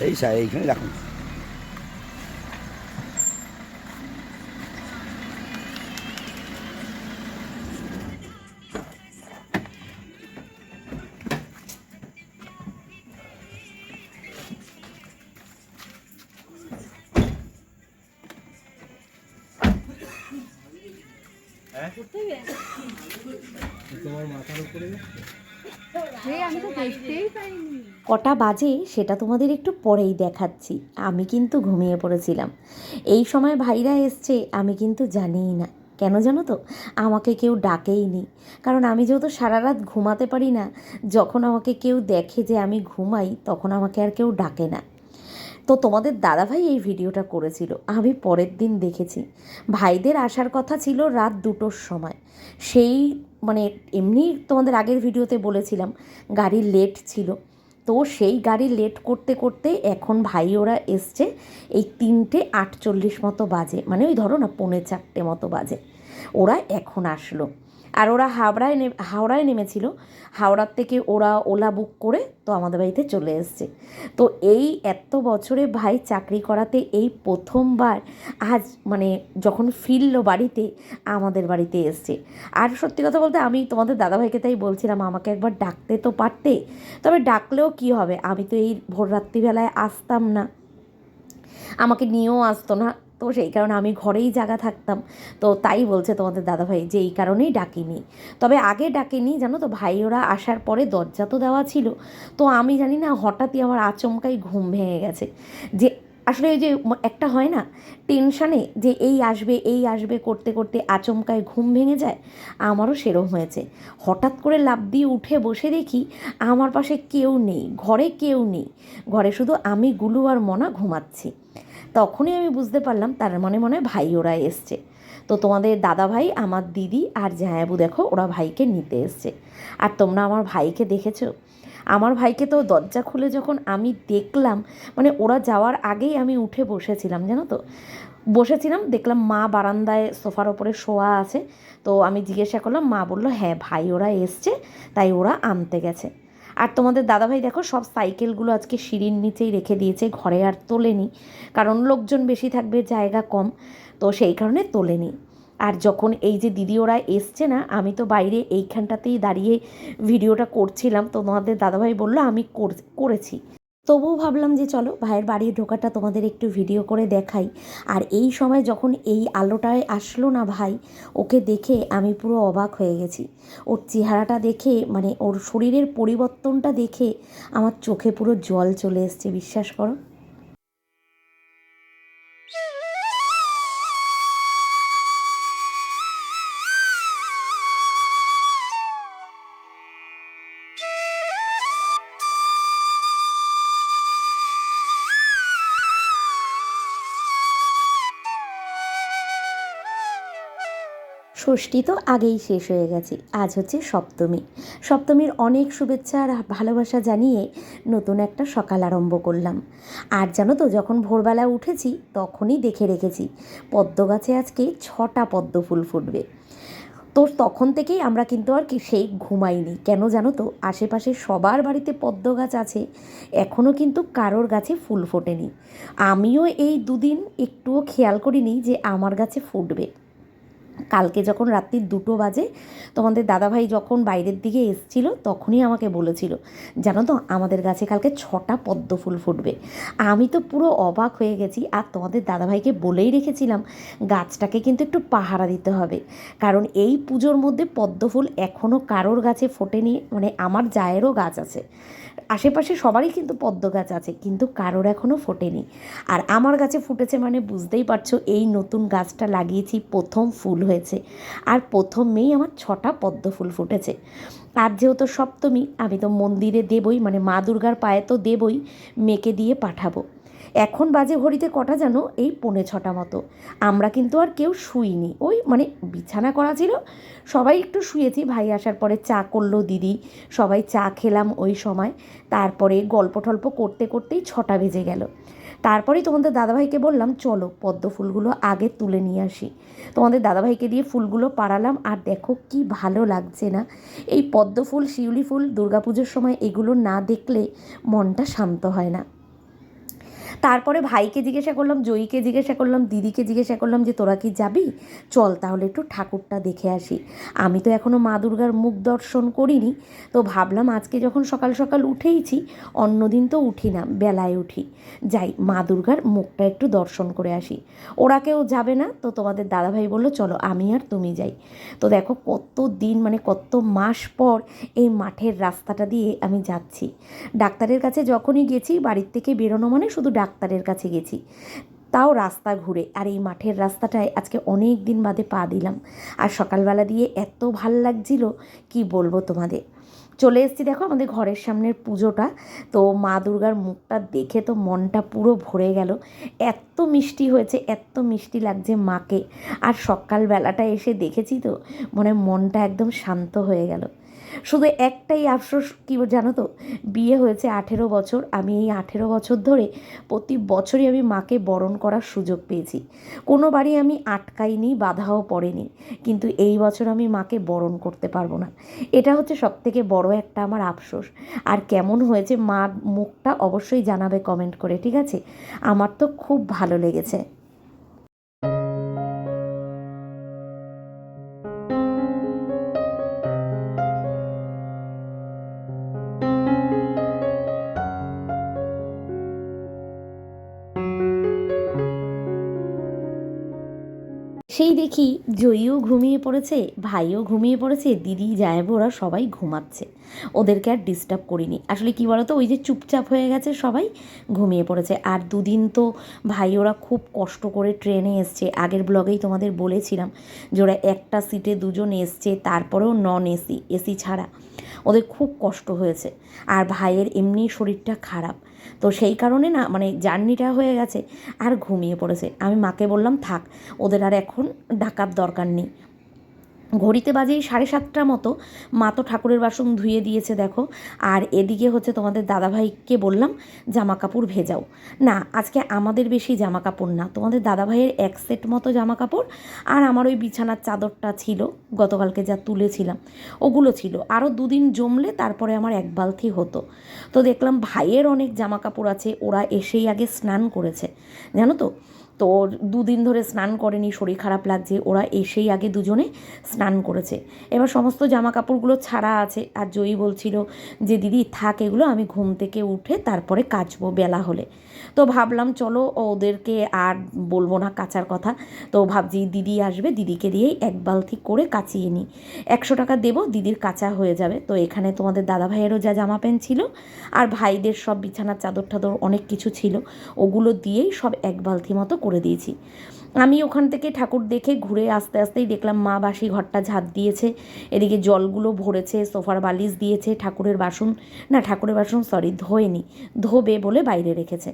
để xài cái đặt কটা বাজে সেটা তোমাদের একটু পরেই দেখাচ্ছি। আমি কিন্তু ঘুমিয়ে পড়েছিলাম। এই সময় ভাইরা এসছে, আমি কিন্তু জানিই না। কেন জানো তো? আমাকে কেউ ডাকেই নি কারণ আমি যেহেতু সারা রাত ঘুমাতে পারি না, যখন আমাকে কেউ দেখে যে আমি ঘুমাই, তখন আমাকে আর কেউ ডাকে না। তো তোমাদের দাদাভাই এই ভিডিওটা করেছিল, আমি পরের দিন দেখেছি। ভাইদের আসার কথা ছিল রাত দুটোর সময়। সেই মানে এমনি তোমাদের আগের ভিডিওতে বলেছিলাম, গাড়ি লেট ছিল। তো সেই গাড়ি লেট করতে করতে এখন ভাই ওরা এসছে এই তিনটে আটচল্লিশ মতো বাজে মানে ওই ধরো না, পৌনে চারটে মতো বাজে। ওরা এখন আসলো। আর ওরা হাওড়ায় নে হাওড়ায় নেমেছিল। হাওড়ার থেকে ওরা ওলা বুক করে তো আমাদের বাড়িতে চলে এসছে। তো এই এত বছরে ভাই চাকরি করাতে এই প্রথমবার আজ মানে যখন ফিরলো বাড়িতে, আমাদের বাড়িতে এসছে। আর সত্যি কথা বলতে আমি তোমাদের দাদাভাইকে তাই বলছিলাম, আমাকে একবার ডাকতে তো পারতে, তবে ডাকলেও কি হবে? আমি তো এই ভোর রাত্রিবেলায় আসতাম না। আমাকে নিয়েও আসতো না। তো সেই কারণে আমি ঘরেই জায়গা থাকতাম। তো তাই বলছে তোমাদের দাদাভাই যে এই কারণেই ডাকিনি। তবে আগে ডাকিনি, জানো তো, ভাই ওরা আসার পরে দরজা তো দেওয়া ছিল। তো আমি জানি না, হঠাৎই আমার আচমকাই ঘুম ভেঙে গেছে। যে আসলে ওই যে একটা হয় না, টেনশানে যে এই আসবে এই আসবে, করতে করতে আচমকায় ঘুম ভেঙে যায়, আমারও সেরম হয়েছে। হঠাৎ করে লাফ দিয়ে উঠে বসে দেখি, আমার পাশে কেউ নেই, ঘরে কেউ নেই। ঘরে শুধু আমি, গুলু আর মনা ঘুমাচ্ছি। তখনই আমি বুঝতে পারলাম তার মনে মনে ভাই ওরা এসছে। তো তোমাদের দাদা ভাই, আমার দিদি আর জায়াবু দেখো, ওরা ভাইকে নিতে এসছে। আর তোমরা আমার ভাইকে দেখেছ? আমার ভাইকে তো দরজা খুলে যখন আমি দেখলাম মানে ওরা যাওয়ার আগেই আমি উঠে বসেছিলাম, জানো তো? বসেছিলাম, দেখলাম মা বারান্দায় সোফার ওপরে শোয়া আছে। তো আমি জিজ্ঞাসা করলাম, মা বলল হ্যাঁ ভাই ওরা এসছে, তাই ওরা আনতে গেছে। আর তোমাদের দাদাভাই দেখো, সব সাইকেলগুলো আজকে সিঁড়ির নিচেই রেখে দিয়েছে, ঘরে আর তোলেনি। কারণ লোকজন বেশি থাকবে, জায়গা কম, তো সেই কারণে তোলেনি। আর যখন এই যে দিদি ওরা এসছে না, আমি তো বাইরে এইখানটাতেই দাঁড়িয়ে ভিডিওটা করছিলাম, তো তোমাদের দাদাভাই বলল, আমি কর- করেছি। তবুও ভাবলাম যে চলো ভাইয়ের বাড়ির ঢোকাটা তোমাদের একটু ভিডিও করে দেখাই। আর এই সময় যখন এই আলোটায় আসলো না ভাই, ওকে দেখে আমি পুরো অবাক হয়ে গেছি। ওর চেহারাটা দেখে মানে ওর শরীরের পরিবর্তনটা দেখে আমার চোখে পুরো জল চলে এসছে, বিশ্বাস করো। ষষ্ঠী তো আগেই শেষ হয়ে গেছে। আজ হচ্ছে সপ্তমী। সপ্তমীর অনেক শুভেচ্ছা আর ভালোবাসা জানিয়ে নতুন একটা সকাল আরম্ভ করলাম। আর জানো তো, যখন ভোরবেলা উঠেছি, তখনই দেখে রেখেছি, পদ্ম গাছে আজকে ছটা পদ্ম ফুল ফুটবে। তো তখন থেকেই আমরা কিন্তু আর কি সেই ঘুমাইনি। কেন জানো তো, আশেপাশে সবার বাড়িতে পদ্ম গাছ আছে এখনও কিন্তু কারোর গাছে ফুল ফোটেনি। আমিও এই দুদিন একটুও খেয়াল করিনি যে আমার গাছে ফুটবে। কালকে যখন রাত্রির দুটো বাজে তোমাদের দাদাভাই যখন বাইরের দিকে এসছিল, তখনই আমাকে বলেছিল, জানো তো, আমাদের গাছে কালকে ছটা পদ্ম ফুল ফুটবে। আমি তো পুরো অবাক হয়ে গেছি, আর তোমাদের দাদাভাইকে বলেই রেখেছিলাম, গাছটাকে কিন্তু একটু পাহারা দিতে হবে। কারণ এই পুজোর মধ্যে পদ্ম ফুল এখনও কারোর গাছে ফোটেনি মানে আমার জায়েরও গাছ আছে। আশেপাশে সবারই কিন্তু পদ্ম গাছ আছে, কিন্তু কারোর এখনও ফোটেনি। আর আমার গাছে ফুটেছে মানে বুঝতেই পারছ, এই নতুন গাছটা লাগিয়েছি প্রথম ফুল হয়েছে। আর প্রথমেই আমার ছটা পদ্ম ফুল ফুটেছে। আর যেহেতু সপ্তমী, আমি তো মন্দিরে দেবই মানে মা দুর্গার পায়ে তো দেবই মেয়েকে দিয়ে পাঠাবো। এখন বাজে ঘড়িতে কটা জানো? এই পৌনে ছটা মতো। আমরা কিন্তু আর কেউ শুইনি। ওই মানে বিছানা করা ছিল, সবাই একটু শুয়েছি। ভাই আসার পরে চা করল দিদি, সবাই চা খেলাম ওই সময়। তারপরে গল্প টল্প করতে করতেই ছটা বেজে গেল। তারপরেই তোমাদের দাদাভাইকে বললাম, চলো পদ্ম ফুলগুলো আগে তুলে নিয়ে আসি। তোমাদের দাদাভাইকে দিয়ে ফুলগুলো পাড়ালাম, আর দেখো কি ভালো লাগছে না। এই পদ্ম ফুল, শিউলি ফুল, দুর্গাপুজোর সময় এগুলো না দেখলে মনটা শান্ত হয় না। তারপরে ভাইকে জিজ্ঞাসা করলাম, জয়ীকে জিজ্ঞাসা করলাম, দিদিকে জিজ্ঞাসা করলাম যে, তোরা কি যাবি? চল তাহলে একটু ঠাকুরটা দেখে আসি। আমি তো এখনও মা দুর্গার মুখ দর্শন করিনি। তো ভাবলাম আজকে যখন সকাল সকাল উঠেইছি, অন্যদিন তো উঠি না, বেলায় উঠি। যাই, মা দুর্গার মুখটা একটু দর্শন করে আসি। ওরা কেউ যাবে না, তো তোমাদের দাদাভাই বলল, চলো, আমি আর তুমি যাই। তো দেখো কত দিন মানে কত মাস পর এই মাঠের রাস্তাটা দিয়ে আমি যাচ্ছি। ডাক্তারের কাছে যখনই গেছি, বাড়ির থেকে বেরোনো মানে শুধু ডাক্তারের কাছে গেছি। তাও রাস্তা ঘুরে, আর এই মাঠের রাস্তাটায় আজকে অনেক দিন বাদে পা দিলাম। আর সকালবেলা দিয়ে এত ভালো লাগছিল, কি বলব তোমাদের? চলে এসেছি দেখো আমাদের ঘরের সামনের পুজোটা। তো মা দুর্গার মুখটা দেখে তো মনটা পুরো ভরে গেল। এত মিষ্টি হয়েছে, এত মিষ্টি লাগছে মাকে। আর সকালবেলাটা এসে দেখেছি তো, মনে মনটা একদম শান্ত হয়ে গেল। শুধু একটাই আফসোস, কী জানো তো? বিয়ে হয়েছে আঠেরো বছর। আমি এই আঠেরো বছর ধরে প্রতি বছরই আমি মাকে বরণ করার সুযোগ পেয়েছি। কোনো বাড়ি আমি আটকাইনি, বাধাও পড়েনি। কিন্তু এই বছর আমি মাকে বরণ করতে পারব না। এটা হচ্ছে সবথেকে বড় একটা আমার আফসোস। আর কেমন হয়েছে মা মুখটা অবশ্যই জানাবে কমেন্ট করে, ঠিক আছে? আমার তো খুব ভালো লেগেছে। সেই দেখি জয়ীও ঘুমিয়ে পড়েছে, ভাইও ঘুমিয়ে পড়েছে, দিদি জায়েব ওরা সবাই ঘুমাচ্ছে। ওদেরকে আর ডিস্টার্ব করিনি। আসলে কি বলতো, ওই যে চুপচাপ হয়ে গেছে সবাই, ঘুমিয়ে পড়েছে। আর দুদিন তো ভাই ওরা খুব কষ্ট করে ট্রেনে এসছে। আগের ব্লগেই তোমাদের বলেছিলাম যে ওরা একটা সিটে দুজন এসছে, তারপরেও নন এসি এসি ছাড়া। ওদের খুব কষ্ট হয়েছে। আর ভাইয়ের এমনি শরীরটা খারাপ। তো সেই কারণে না মানে জার্নিটা হয়ে গেছে আর ঘুমিয়ে পড়েছে। আমি মাকে বললাম, থাক, ওদের আর এখন ডাকার দরকার নেই। ঘড়িতে বাজেই সাড়ে সাতটা মতো মা তো ঠাকুরের বাসন ধুয়ে দিয়েছে, দেখো। আর এদিকে হচ্ছে তোমাদের দাদাভাইকে বললাম, জামা কাপড় ভেজাও। না, আজকে আমাদের বেশি জামা কাপড় না। তোমাদের দাদাভাইয়ের এক সেট মতো জামা কাপড় আর আমার ওই বিছানার চাদরটা ছিল, গতকালকে যা তুলেছিলাম, ওগুলো ছিল। আরও দুদিন জমলে তারপরে আমার এক বালতি হতো। তো দেখলাম ভাইয়ের অনেক জামা কাপড় আছে, ওরা এসেই আগে স্নান করেছে। জানো তো তো দুদিন ধরে স্নান করেনি, শরীর খারাপ লাগছে, ওরা এসেই আগে দুজনে স্নান করেছে। এবার সমস্ত জামা কাপড়গুলো ছাড়া আছে, আর জয়ী বলছিল যে, দিদি, থাক এগুলো, আমি ঘুম থেকে উঠে তারপরে কাচবো বেলা হলে। তো ভাবলাম, চলো, ওদেরকে আর বলব না কাচার কথা। তো ভাবছি, দিদি আসবে, দিদিকে দিয়েই এক বালতি করে কাচিয়ে নিই। একশো টাকা দেবো, দিদির কাঁচা হয়ে যাবে। তো এখানে তোমাদের দাদা ভাইয়েরও যা জামা প্যান্ট ছিল, আর ভাইদের সব বিছানার চাদর টাদর অনেক কিছু ছিল, ওগুলো দিয়েই সব এক বালতি মতো করে দিয়েছি। আমি ওখান থেকে ঠাকুর দেখে ঘুরে আস্তে আস্তেই দেখলাম মা বাসি ঘরটা ঝাঁট দিয়েছে, এদিকে জলগুলো ভরেছে, সোফার বালিশ দিয়েছে, ঠাকুরের বাসন, না ঠাকুরের বাসন সরি ধোয়নি, ধোবে বলে বাইরে রেখেছে।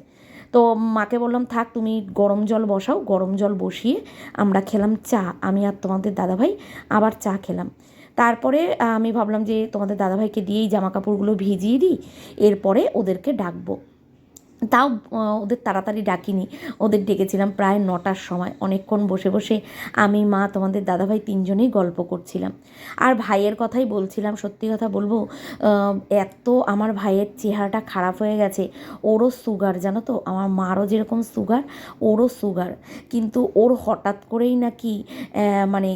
তো মাকে বললাম, থাক, তুমি গরম জল বসাও, গরম জল বসিয়ে আমরা খেলাম চা, আমি আর তোমাদের দাদাভাই আবার চা খেলাম। তারপরে আমি ভাবলাম যে তোমাদের দাদাভাইকে দিয়েই জামা কাপড়গুলো ভিজিয়ে দিই, এরপরে ওদেরকে ডাকবো। তাও ওদের তাড়াতাড়ি ডাকিনি। ওদের ডেকেছিলাম প্রায় নটার সময়। অনেকক্ষণ বসে বসে আমি, মা, তোমাদের দাদাভাই তিনজনেই গল্প করছিলাম। আর ভাইয়ের কথাই বলছিলাম, সত্যি কথা বলব এত আমার ভাইয়ের চেহারাটা খারাপ হয়ে গেছে, ওরও সুগার, জানো তো? আমার মারও যেরকম সুগার, ওরও সুগার। কিন্তু ওর হঠাৎ করেই নাকি মানে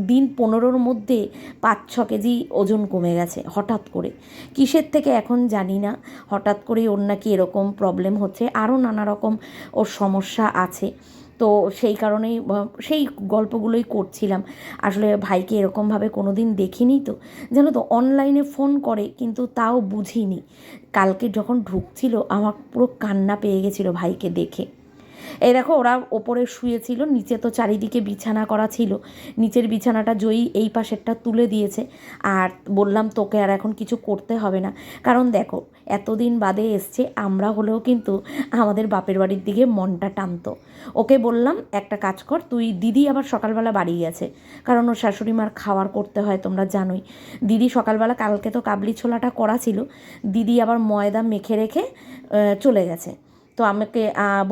দিন পনেরোর মধ্যে পাঁচ, ছ কেজি ওজন কমে গেছে হঠাৎ করে। কিসের থেকে এখন জানি না। হঠাৎ করে ওর নাকি এরকম প্রবলেম হচ্ছে। আরও নানা রকম ওর সমস্যা আছে। তো সেই কারণেই সেই গল্পগুলোই করছিলাম। আসলে ভাইকে এরকমভাবে কোনো দিন দেখিনি তো। জানো তো অনলাইনে ফোন করে, কিন্তু তাও বুঝিনি। কালকে যখন ঢুকছিল, আমার পুরো কান্না পেয়ে গেছিল ভাইকে দেখে। এই দেখো, ওরা ওপরে শুয়েছিল নিচে তো চারিদিকে বিছানা করা ছিল। নিচের বিছানাটা জয়ী এই পাশেরটা তুলে দিয়েছে। আর বললাম, তোকে আর এখন কিছু করতে হবে না। কারণ দেখো, এতদিন বাদে এসছে, আমরা হলেও কিন্তু আমাদের বাপের বাড়ির দিকে মনটা টানতো। ওকে বললাম, একটা কাজ কর, তুই দিদি আবার সকালবেলা বাড়ি গেছে। কারণ ওর শাশুড়ি মার খাওয়ার করতে হয়, তোমরা জানোই। দিদি সকালবেলা কালকে তো কাবলি ছোলাটা করা ছিল। দিদি আবার ময়দা মেখে রেখে চলে গেছে। তো আমাকে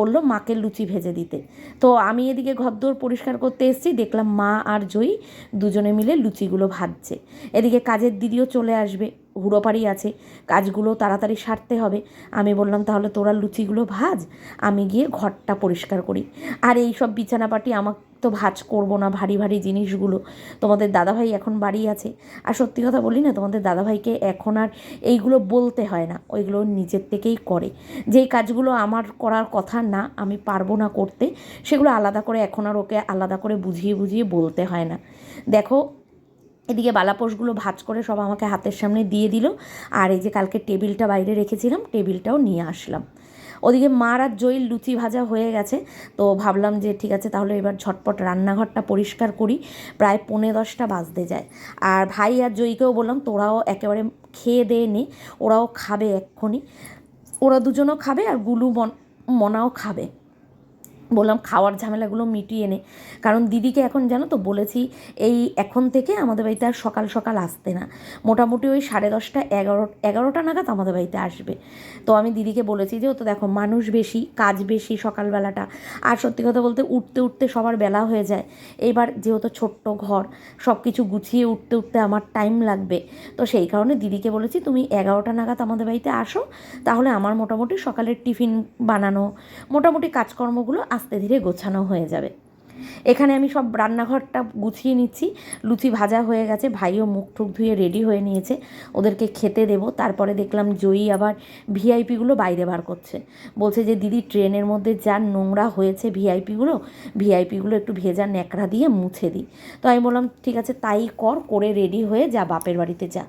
বলল মাকে লুচি ভেজে দিতে। তো আমি এদিকে ঘরদোর পরিষ্কার করতে এসেছি, দেখলাম মা আর জয়ী দুজনে মিলে লুচিগুলো ভাজছে। এদিকে কাজের দিদিও চলে আসবে। হুড়োপাড়ি আছে, কাজগুলো তাড়াতাড়ি সারতে হবে। আমি বললাম, তাহলে তোরা লুচিগুলো ভাজ, আমি গিয়ে ঘরটা পরিষ্কার করি। আর এই সব বিছানাপাটি আমার তো ভাজ করব না, ভারী ভারী জিনিসগুলো। তোমাদের দাদাভাই এখন বাড়ি আছে। আর সত্যি কথা বলি না, তোমাদের দাদাভাইকে এখন আর এইগুলো বলতে হয় না, ওইগুলো নিজের থেকেই করে। যেই কাজগুলো আমার করার কথা না, আমি পারব না করতে, সেগুলো আলাদা করে এখন আর ওকে আলাদা করে বুঝিয়ে বুঝিয়ে বলতে হয় না। দেখো এদিকে বালাপোষগুলো ভাজ করে সব আমাকে হাতের সামনে দিয়ে দিল। আর এই যে কালকে টেবিলটা বাইরে রেখেছিলাম, টেবিলটাও নিয়ে আসলাম। ওদিকে মার আর জয়ীর লুচি ভাজা হয়ে গেছে। তো ভাবলাম যে ঠিক আছে, তাহলে এবার ঝটপট রান্নাঘরটা পরিষ্কার করি। প্রায় পৌনে দশটা বাজতে যায়। আর ভাই আর জয়ীকেও বললাম, তোরাও একেবারে খেয়ে দিয়ে নে, ওরাও খাবে এক্ষুনি। ওরা দুজনও খাবে আর গুলু মন মনাও খাবে। বললাম খাওয়ার ঝামেলাগুলো মিটিয়ে নে। কারণ দিদিকে এখন জানো তো বলেছি, এই এখন থেকে আমাদের বাড়িতে আর সকাল সকাল আসতে না। মোটামুটি ওই সাড়ে দশটা এগারো, এগারোটা নাগাদ আমাদের বাড়িতে আসবে। তো আমি দিদিকে বলেছি যে, ও তো দেখো, মানুষ বেশি, কাজ বেশি সকালবেলাটা। আর সত্যি কথা বলতে উঠতে উঠতে সবার বেলা হয়ে যায়। এবার যেহেতু ছোট্ট ঘর সব কিছু গুছিয়ে উঠতে উঠতে আমার টাইম লাগবে। তো সেই কারণে দিদিকে বলেছি, তুমি এগারোটা নাগাদ আমাদের বাড়িতে আসো। তাহলে আমার মোটামুটি সকালের টিফিন বানানো, মোটামুটি কাজকর্মগুলো আস্তে ধীরে গোছানো হয়ে যাবে। এখানে আমি সব রান্নাঘরটা গুছিয়ে নিচ্ছি। লুচি ভাজা হয়ে গেছে, ভাইও মুখ টুক ধুয়ে রেডি হয়ে নিয়েছে। ওদেরকে খেতে দেব। তারপরে দেখলাম জয়ী আবার ভিআইপিগুলো বাইরে বার করছে। বলছে যে, দিদি, ট্রেনের মধ্যে যা নোংরা হয়েছে ভিআইপিগুলো ভিআইপিগুলো একটু ভেজা ন্যাকড়া দিয়ে মুছে দিই তো আমি বললাম, ঠিক আছে, তাই কর, করে রেডি হয়ে যা, বাপের বাড়িতে যা।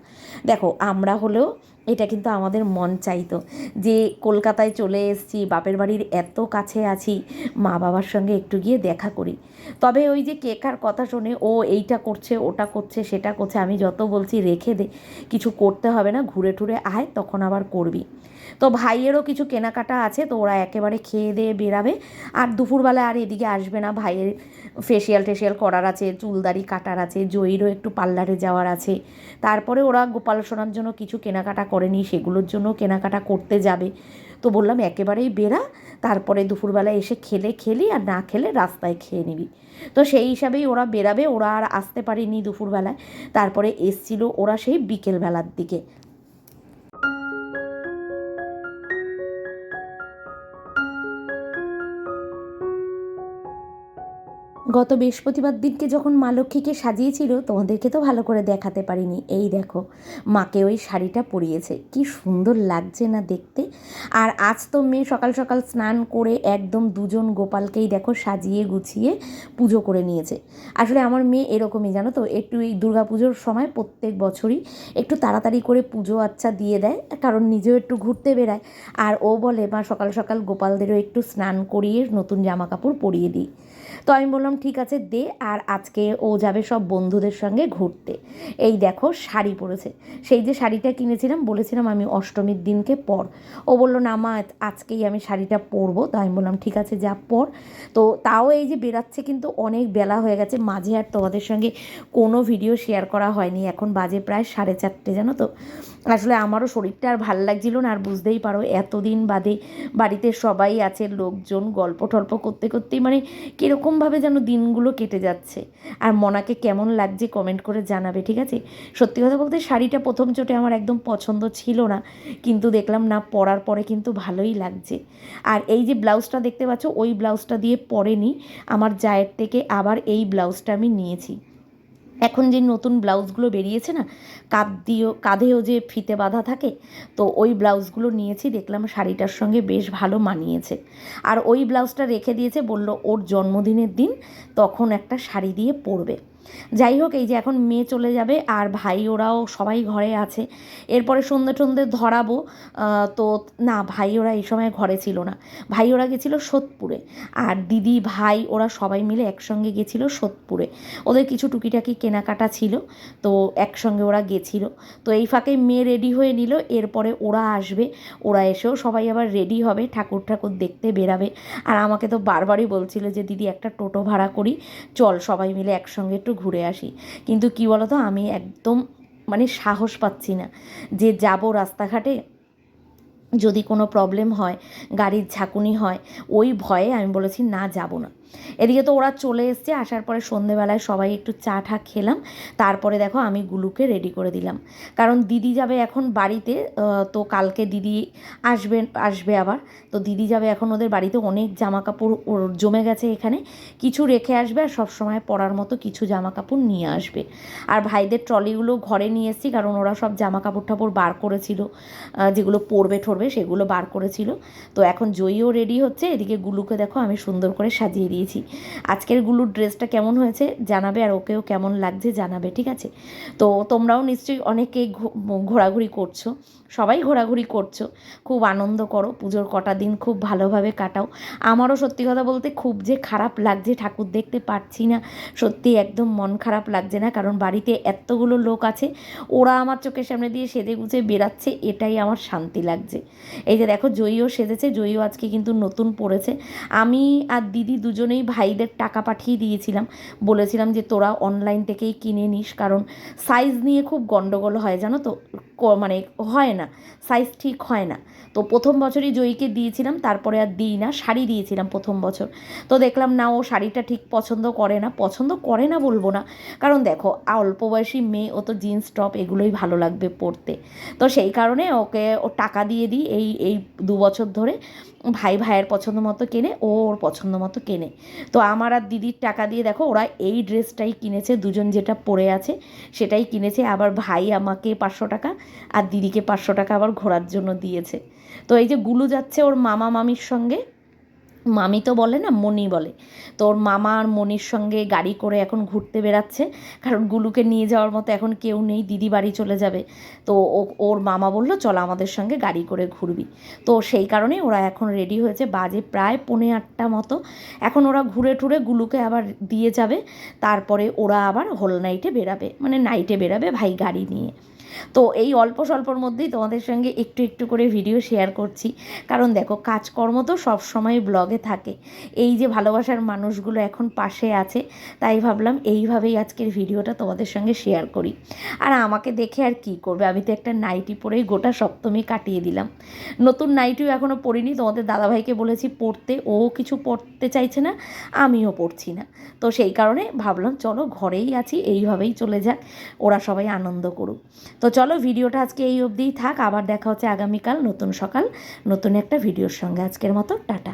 দেখো, আমরা হলেও এটা কিন্তু আমাদের মন চাইতো যে কলকাতায় চলে এসছি, বাপের বাড়ির এত কাছে আছি, মা বাবার সঙ্গে একটু গিয়ে দেখা করি। তবে ওই যে কেকার কথা শুনে, ও এইটা করছে, ওটা করছে, সেটা করছে, আমি যত বলছি রেখে দে, কিছু করতে হবে না, ঘুরে টুরে আয়, তখন আবার করবি। তো ভাইয়েরও কিছু কেনাকাটা আছে, তো ওরা একেবারে খেয়ে দিয়ে বেরাবে। আর দুপুরবেলা আর এদিকে আসবে না, ভাইয়ের ফেসিয়াল টেসিয়াল করার আছে চুলদারি কাটার আছে, জয়ীরও একটু পার্লারে যাওয়ার আছে। তারপরে ওরা গোপাল সোনার জন্য কিছু কেনাকাটা করেনি, সেগুলোর জন্য কেনাকাটা করতে যাবে। তো বললাম, একেবারেই বেরা তারপরে দুপুরবেলা এসে খেলে খেলি আর না খেলে রাস্তায় খেয়ে নিবি। তো সেই হিসাবেই ওরা বেরাবে, ওরা আর আসতে পারেনি দুপুরবেলায়। তারপরে এসছিল ওরা সেই বিকেলবেলার দিকে। গত বৃহস্পতিবার দিনকে যখন মা লক্ষ্মীকে সাজিয়েছিল, তোমাদেরকে তো ভালো করে দেখাতে পারিনি। এই দেখো, মাকে ওই শাড়িটা পরিয়েছে। কি সুন্দর লাগছে না দেখতে। আর আজ তো মেয়ে সকাল সকাল স্নান করে একদম দুজন গোপালকেই দেখো সাজিয়ে গুছিয়ে পুজো করে নিয়েছে। আসলে আমার মেয়ে এরকমই, জানো তো? একটু এই পুজোর সময় প্রত্যেক বছরই একটু তাড়াতাড়ি করে পুজো আচ্ছা দিয়ে দেয়, কারণ নিজেও একটু ঘুরতে বেড়ায় আর ও বলে, মা, সকাল সকাল গোপালদেরও একটু স্নান করিয়ে নতুন জামা কাপড় পরিয়ে দিই। তো আমি বললাম, ঠিক আছে, দে। আর আজকে ও যাবে সব বন্ধুদের সঙ্গে ঘুরতে। এই দেখো, শাড়ি পরেছে। সেই যে শাড়িটা কিনেছিলাম, বলেছিলাম আমি অষ্টমীর দিনকে পর। ও বলল, না মা আজকেই আমি শাড়িটা পরবো। তো আমি বললাম, ঠিক আছে, যা পর। তো তাও এই যে বেরাচ্ছে কিন্তু অনেক বেলা হয়ে গেছে। মাঝে আর তোমাদের সঙ্গে কোনো ভিডিও শেয়ার করা হয়নি। এখন বাজে প্রায় সাড়ে চারটে, জানো তো? আসলে আমারও শরীরটা আর ভালো লাগছিল না, আর বুঝতেই পারো এতদিন বাদে বাড়িতে সবাই আছে, লোকজন, গল্প টল্প করতে করতেই মানে কীরকমভাবে যেন দিনগুলো কেটে যাচ্ছে। আর মনাকে কেমন লাগছে কমেন্ট করে জানাবে, ঠিক আছে? সত্যি কথা বলতে শাড়িটা প্রথম চোটে আমার একদম পছন্দ ছিল না, কিন্তু দেখলাম না, পরার পরে কিন্তু ভালোই লাগছে। আর এই যে ব্লাউজটা দেখতে পাচ্ছ, ওই ব্লাউজটা দিয়ে পরেনি আমার জায়ের থেকে আবার এই ব্লাউজটা আমি নিয়েছি। এখন যে নতুন ব্লাউজগুলো বেরিয়েছে না কাঁধ দিয়েও কাঁধেও যে ফিতে বাঁধা থাকে, তো ওই ব্লাউজগুলো নিয়েছি, দেখলাম শাড়িটার সঙ্গে বেশ ভালো মানিয়েছে। আর ওই ব্লাউজটা রেখে দিয়েছে, বলল ওর জন্মদিনের দিন, তখন একটা শাড়ি দিয়ে পরবে। যাই হোক, এই যে এখন মেয়ে চলে যাবে আর ভাই, ওরাও সবাই ঘরে আছে। এরপরে সন্ধ্যে টন্ধে ধরাবো। তো না, ভাই ওরা এই সময় ঘরে ছিল না। ভাই ওরা গেছিল সোদপুরে আর দিদি, ভাই ওরা সবাই মিলে একসঙ্গে গেছিল সোদপুরে। ওদের কিছু টুকিটাকি কেনাকাটা ছিল, তো একসঙ্গে ওরা গেছিল। তো এই ফাঁকে মেয়ে রেডি হয়ে নিল, এরপরে ওরা আসবে। ওরা এসেও সবাই আবার রেডি হবে, ঠাকুর ঠাকুর দেখতে বেরাবে। আর আমাকে তো বারবারই বলছিল যে, দিদি, একটা টোটো ভাড়া করি। চল সবাই মিলে একসঙ্গে একটু ঘুরে আসি। কিন্তু কি বলতো, আমি একদম মানে সাহস পাচ্ছি না যে যাব রাস্তাঘাটে। যদি কোনো প্রবলেম হয়, গাড়ির ঝাঁকুনি হয়, ওই ভয়ে আমি বলেছি না, যাব না। এদিকে তো ওরা চলে এসছে, আসার পরে সন্ধেবেলায় সবাই একটু চা ঠা খেলাম। তারপরে দেখো আমি গুলুকে রেডি করে দিলাম। কারণ দিদি যাবে এখন বাড়িতে তো কালকে দিদি আসবে আসবে আবার। তো দিদি যাবে এখন ওদের বাড়িতে, অনেক জামা কাপড় জমে গেছে এখানে। কিছু রেখে আসবে আর সবসময় পরার মতো কিছু জামা কাপড় নিয়ে আসবে। আর ভাইদের ট্রলিগুলো ঘরে নিয়ে এসেছি, কারণ ওরা সব জামা কাপড় টাপড় বার করেছিল যেগুলো পরবে ঠরবে সেগুলো বার করেছিল। তো এখন জয়ীও রেডি হচ্ছে, এদিকে গুলুকে দেখো আমি সুন্দর করে সাজিয়ে দিয়েছি। আজকের গুলুর ড্রেসটা কেমন হয়েছে জানাবে আর ওকেও কেমন লাগছে জানাবে, ঠিক আছে? তো তোমরাও নিশ্চয়ই অনেকে ঘোরাঘুরি করছ, সবাই ঘোরাঘুরি করছ, খুব আনন্দ করো, পুজোর কটা দিন খুব ভালোভাবে কাটাও। আমারও সত্যি কথা বলতে খুব যে খারাপ লাগছে ঠাকুর দেখতে পারছি না, সত্যি একদম মন খারাপ লাগছে না, কারণ বাড়িতে এতগুলো লোক আছে, ওরা আমার চোখের সামনে দিয়ে সেজে গুছে বেরাচ্ছে এটাই আমার শান্তি লাগছে। এই যে দেখো, জয়ীও সেজেছে, জয়ীও আজকে কিন্তু নতুন পড়েছে। আমি আর দিদি দুজনেই ভাইদের টাকা পাঠিয়ে দিয়েছিলাম। বলেছিলাম যে তোরা অনলাইন থেকেই কিনে নিস, কারণ সাইজ নিয়ে খুব গন্ডগোল হয়, জানো তো? মানে হয় না সাইজ ঠিক হয় না। তো প্রথম বছরই জয়ীকে দিয়েছিলাম, তারপরে আর দিই না, শাড়ি দিয়েছিলাম প্রথম বছর। তো দেখলাম, না, ও শাড়িটা ঠিক পছন্দ করে না। পছন্দ করে না বলব না, কারণ দেখো, অল্প বয়সী মেয়ে, ও তো জিন্স টপ এগুলোই ভালো লাগবে পরতে। তো সেই কারণে ওকে ও টাকা দিয়ে দিই এই এই দু বছর ধরে। ভাই ভাইয়ের পছন্দ মতো কেনে, ও ওর পছন্দ মতো কেনে। তো আমার আর দিদির টাকা দিয়ে দেখো, ওরা এই ড্রেসটাই কিনেছে, দুজন যেটা পরে আছে সেটাই কিনেছে, আবার ভাই আমাকে পাঁচশো টাকা আর দিদিকে পাঁচশো টাকা আবার ঘোরার জন্য দিয়েছে। তো এই যে গুলু যাচ্ছে ওর মামা মামির সঙ্গে মামি তো বলে না, মনি বলে। তো ওর মামা আর মনির সঙ্গে গাড়ি করে এখন ঘুরতে বেড়াচ্ছে, কারণ গুলুকে নিয়ে যাওয়ার মতো এখন কেউ নেই, দিদি বাড়ি চলে যাবে। তো ওর মামা বলল, চল আমাদের সঙ্গে গাড়ি করে ঘুরবি। তো সেই কারণেই ওরা এখন রেডি হয়েছে, বাজে প্রায় পৌনে আটটা মতো। এখন ওরা ঘুরে টুরে গুলুকে আবার দিয়ে যাবে, তারপরে ওরা আবার হোল নাইটে বেরাবে মানে নাইটে বেরাবে ভাই গাড়ি নিয়ে। তো এই অল্প স্বল্পর মধ্যেই তোমাদের সঙ্গে একটু একটু করে ভিডিও শেয়ার করছি। কারণ দেখো, কাজকর্ম তো সব সময় ব্লগে থাকে। এই যে ভালোবাসার মানুষগুলো এখন পাশে আছে, তাই ভাবলাম এইভাবেই আজকের ভিডিওটা তোমাদের সঙ্গে শেয়ার করি। আর আমাকে দেখে আর কি করবে? আমি তো একটা নাইটি পরেই গোটা সপ্তমী কাটিয়ে দিলাম। নতুন নাইটিও এখনও পরিনি তোমাদের দাদাভাইকে বলেছি পড়তে। ও কিছু পড়তে চাইছে না, আমিও পড়ছি না। তো সেই কারণে ভাবলাম, চলো ঘরেই আছি, এইভাবেই চলে যাক, ওরা সবাই আনন্দ করুক। তো চলো ভিডিওটা আজকে এই অবধিই থাক, আবার দেখা হচ্ছে আগামীকাল নতুন সকাল, নতুন একটা ভিডিওর সঙ্গে। আজকের মতো, টাটা